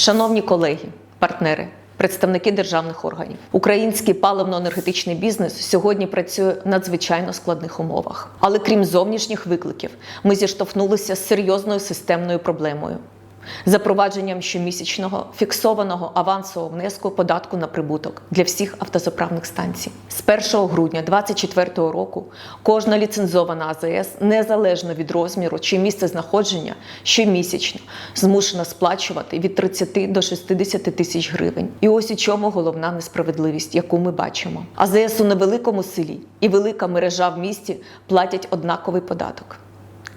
Шановні колеги, партнери, представники державних органів, український паливно-енергетичний бізнес сьогодні працює в надзвичайно складних умовах. Але крім зовнішніх викликів, ми зіштовхнулися з серйозною системною проблемою. Запровадженням щомісячного фіксованого авансового внеску податку на прибуток для всіх автозаправних станцій. З 1 грудня 2024 року кожна ліцензована АЗС, незалежно від розміру чи місця знаходження, щомісячно змушена сплачувати від 30 до 60 тисяч гривень. І ось у чому головна несправедливість, яку ми бачимо. АЗС у невеликому селі і велика мережа в місті платять однаковий податок.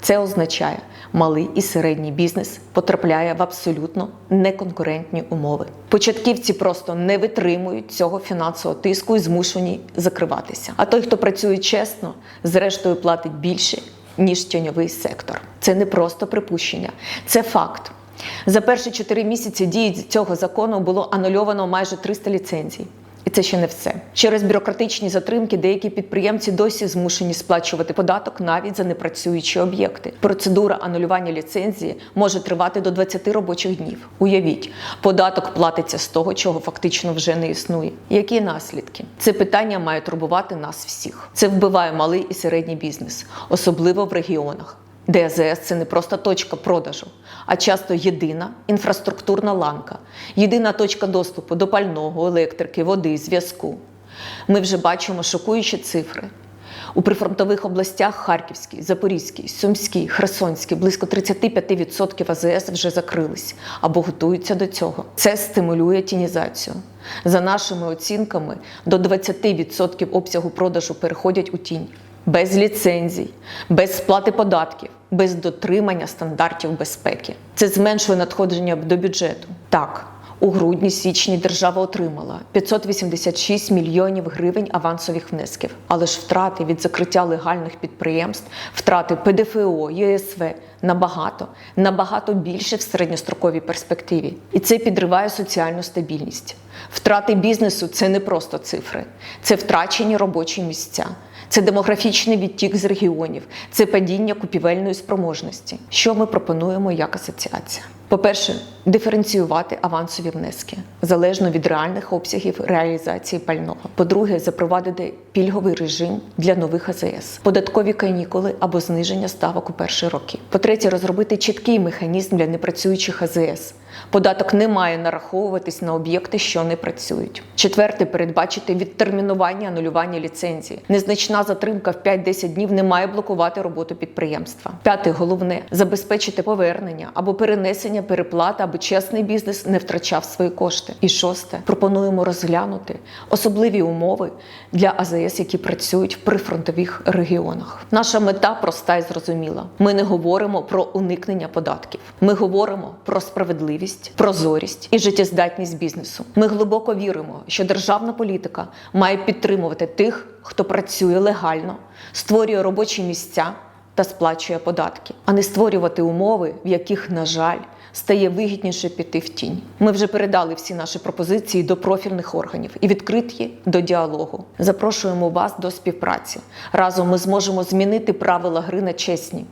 Це означає, малий і середній бізнес потрапляє в абсолютно неконкурентні умови. Початківці просто не витримують цього фінансового тиску і змушені закриватися. А той, хто працює чесно, зрештою платить більше ніж тіньовий сектор. Це не просто припущення, це факт. За перші чотири місяці дії цього закону було анульовано майже 300 ліцензій. І це ще не все. Через бюрократичні затримки деякі підприємці досі змушені сплачувати податок навіть за непрацюючі об'єкти. Процедура анулювання ліцензії може тривати до 20 робочих днів. Уявіть, податок платиться з того, чого фактично вже не існує. Які наслідки? Це питання має турбувати нас всіх. Це вбиває малий і середній бізнес, особливо в регіонах. Де АЗС – це не просто точка продажу, а часто єдина інфраструктурна ланка, єдина точка доступу до пального, електрики, води, зв'язку. Ми вже бачимо шокуючі цифри. У прифронтових областях Харківській, Запорізькій, Сумській, Херсонській близько 35% АЗС вже закрились або готуються до цього. Це стимулює тінізацію. За нашими оцінками, до 20% обсягу продажу переходять у тінь без ліцензій, без сплати податків, без дотримання стандартів безпеки. Це зменшує надходження до бюджету. Так, у грудні-січні держава отримала 586 мільйонів гривень авансових внесків, але ж втрати від закриття легальних підприємств, втрати ПДФО, ЄСВ набагато, набагато більше в середньостроковій перспективі. І це підриває соціальну стабільність. Втрати бізнесу це не просто цифри, це втрачені робочі місця. Це демографічний відтік з регіонів, це падіння купівельної спроможності. Що ми пропонуємо як асоціація? По-перше, диференціювати авансові внески залежно від реальних обсягів реалізації пального. По-друге, запровадити пільговий режим для нових АЗС, податкові канікули або зниження ставок у перші роки. По-третє, розробити чіткий механізм для непрацюючих АЗС. Податок не має нараховуватись на об'єкти, що не працюють. Четверте, передбачити відтермінування анулювання ліцензії. Незначна затримка в 5-10 днів не має блокувати роботу підприємства. П'яте, головне забезпечити повернення або перенесення переплати, аби чесний бізнес не втрачав свої кошти. І шосте, пропонуємо розглянути особливі умови для АЗС, які працюють в прифронтових регіонах. Наша мета проста і зрозуміла. Ми не говоримо про уникнення податків. Ми говоримо про справедливість, прозорість і життєздатність бізнесу. Ми глибоко віримо, що державна політика має підтримувати тих, хто працює легально, створює робочі місця та сплачує податки, а не створювати умови, в яких, на жаль, стає вигідніше піти в тінь. Ми вже передали всі наші пропозиції до профільних органів і відкриті до діалогу. Запрошуємо вас до співпраці. Разом ми зможемо змінити правила гри на чесні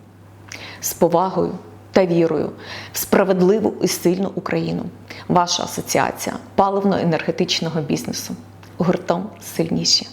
з повагою та вірою в справедливу і сильну Україну. Ваша асоціація паливно-енергетичного бізнесу гуртом сильніші.